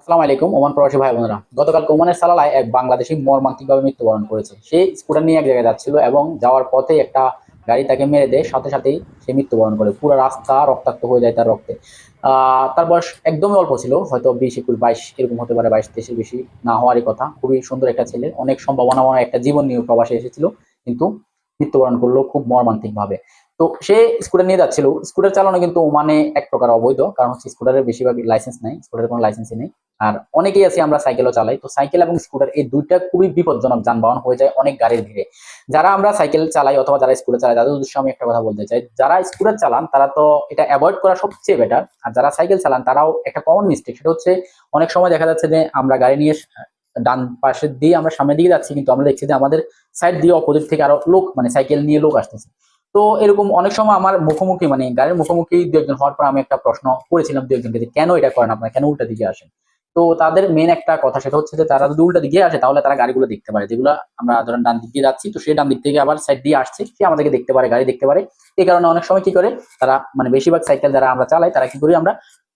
আসসালামু আলাইকুম, ওমান প্রবাসী ভাই বোনেরা। গতকাল ওমানের সালালায় এক বাংলাদেশি মর্মান্তিকভাবে মৃত্যুবরণ করেছে। সে স্কুটার নিয়ে এক জায়গায় যাচ্ছিল এবং যাওয়ার পথে একটা গাড়ি তাকে মেরে দেয়, সাথে সাথেই সে মৃত্যুবরণ করে। পুরো রাস্তা রক্তাক্ত হয়ে যায় তার রক্তে। তার বয়স একদমই অল্প ছিল, হয়তো বিশ, একুশ, বাইশ, এরকম হতে পারে, বাইশ, তেইশের বেশি না হওয়ারই কথা। খুবই সুন্দর একটা ছেলে, অনেক সম্ভাবনা একটা জীবন নিয়ে প্রবাসে এসেছিল, কিন্তু মৃত্যুবরণ করল খুব মর্মান্তিক ভাবে তো সে স্কুটার নিয়ে যাচ্ছিল। স্কুটার চালানো কিন্তু ওমানে এক প্রকার অবৈধ, কারণ হচ্ছে স্কুটারের বেশিরভাগ লাইসেন্স নেই, স্কুটারের কোনো লাইসেন্সই নেই। আর অনেকেই আছে আমরা সাইকেলও চালাই। তো সাইকেল এবং স্কুটার এই দুইটা খুবই বিপজ্জনক যানবাহন হয়ে যায় অনেক গাড়ির ভিড়ে। যারা আমরা সাইকেল চালাই অথবা যারা স্কুটার চালাই, তাদের উদ্দেশ্যে আমি একটা কথা বলতে চাই। যারা স্কুটার চালান, তারা তো এটা অ্যাভয়েড করা সবচেয়ে বেটার আর যারা সাইকেল চালান, তারাও একটা কমন মিস্টেক সেটা হচ্ছে অনেক সময় দেখা যাচ্ছে যে আমরা গাড়ি নিয়ে ডান পাশে দিয়ে আমরা সামনের দিকে যাচ্ছি, কিন্তু আমরা দেখছি যে আমাদের সাইড দিয়ে অপোজিট থেকে আরও লোক মানে সাইকেল নিয়ে লোক আসতেছে। তো এরকম অনেক সময় আমার মুখোমুখি মানে গাড়ির মুখোমুখি দু একজন হওয়ার পর আমি একটা প্রশ্ন করেছিলাম দু একজনকে যে কেন এটা করেন আপনারা? কেন উল্টা দিকে আসেন? তো তাদের মেন একটা কথা সেটা হচ্ছে যে তারা যদি উল্টা দিকে আসে, তাহলে তারা গাড়িগুলো দেখতে পারে। যেগুলো আমরা ধরেন ডান দিক দিয়ে যাচ্ছি, তো সেই ডান দিক থেকে আবার সাইড দিয়ে আসছে, সে আমাদেরকে দেখতে পারে, গাড়ি দেখতে পারে। এই কারণে অনেক সময় কি করে, তারা মানে বেশিরভাগ সাইকেল যারা আমরা চালাই, তারা কি করি আমরা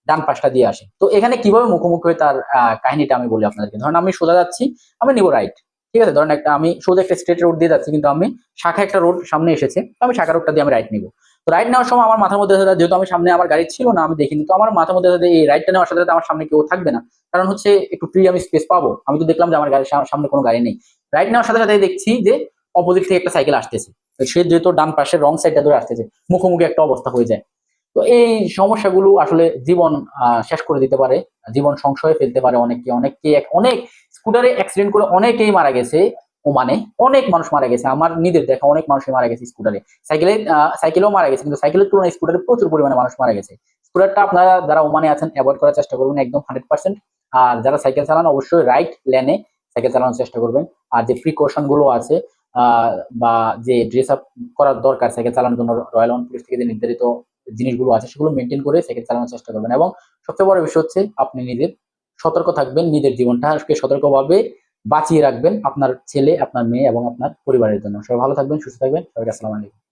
ডান পাশটা দিয়ে আসে। তো এখানে কীভাবে মুখোমুখি হয়ে তার কাহিনীটা আমি বলি আপনাদেরকে। ধরেন আমি সোজা যাচ্ছি, আমি নিবো রাইট ঠিক আছে? ধরেন একটা, আমি সোজা একটা স্ট্রেট রোড দিয়ে যাচ্ছি, কিন্তু আমি শাখা একটা রোড সামনে এসেছে, আমি শাখা রোডটা দিয়ে আমি রাইট নিবো। তো রাইট নেওয়ার সময় আমার মাথার মধ্যে যেহেতু আমি সামনে আমার গাড়ি ছিল না, আমি দেখিনি। তো আমার মাথার মধ্যে এই রাইটটা নেওয়ার সাথে আমার সামনে কেউ থাকবে না। কারণ হচ্ছে একটু ফ্রি আমি স্পেস পাবো। আমি তো দেখলাম যে আমার গাড়ির সা- সামনে কোনো গাড়ি নেই। রাইট নেওয়ার সাথে সাথে দেখছি যে অপোজিট থেকে একটা সাইকেল আসতেছে। সে যেহেতু ডান পাশে রং সাইডটা ধরে আসতেছে, মুখোমুখি একটা অবস্থা হয়ে যায়। তো এই সমস্যাগুলো আসলে জীবন শেষ করে দিতে পারে। জীবন সংশয়ে ফেলতে পারে অনেককে। এক- অনেক স্কুটারে অ্যাক্সিডেন্ট করে অনেকেই মারা গেছে। ওমানে অনেক মানুষ মারা গেছে। আমার নিজের দেখা অনেক মানুষই মারা গেছে স্কুটারে সাইকেলে সাইকেলেও মারা গেছে, কিন্তু সাইকেলের তুলনায় স্কুটারে প্রচুর পরিমাণে মানুষ মারা গেছে। স্কুটারটা আপনারা যারা ওমানে আছেন অ্যাভয়েড করার চেষ্টা করবেন একদম হান্ড্রেড পার্সেন্ট আর যারা সাইকেল চালান, অবশ্যই রাইট লেনে সাইকেল চালানোর চেষ্টা করবেন। আর যে প্রিকশনগুলো আছে বা যে ড্রেস আপ করার দরকার সাইকেল চালানোর জন্য রয়্যাল পুলিশ থেকে যে নির্ধারিত জিনিসগুলো আছে, সেগুলো মেনটেন করে সাইকেল চালানোর চেষ্টা করবেন। এবং সবচেয়ে বড় বিষয় হচ্ছে, আপনি নিজের সতর্ক থাকবেন, নিজের জীবনটাকে সতর্কভাবে বাঁচিয়ে রাখবেন আপনার ছেলে, আপনার মেয়ে এবং আপনার পরিবারের জন্য। সবাই ভালো থাকবেন, সুস্থ থাকবেন। সবাইকে আসসালামু আলাইকুম।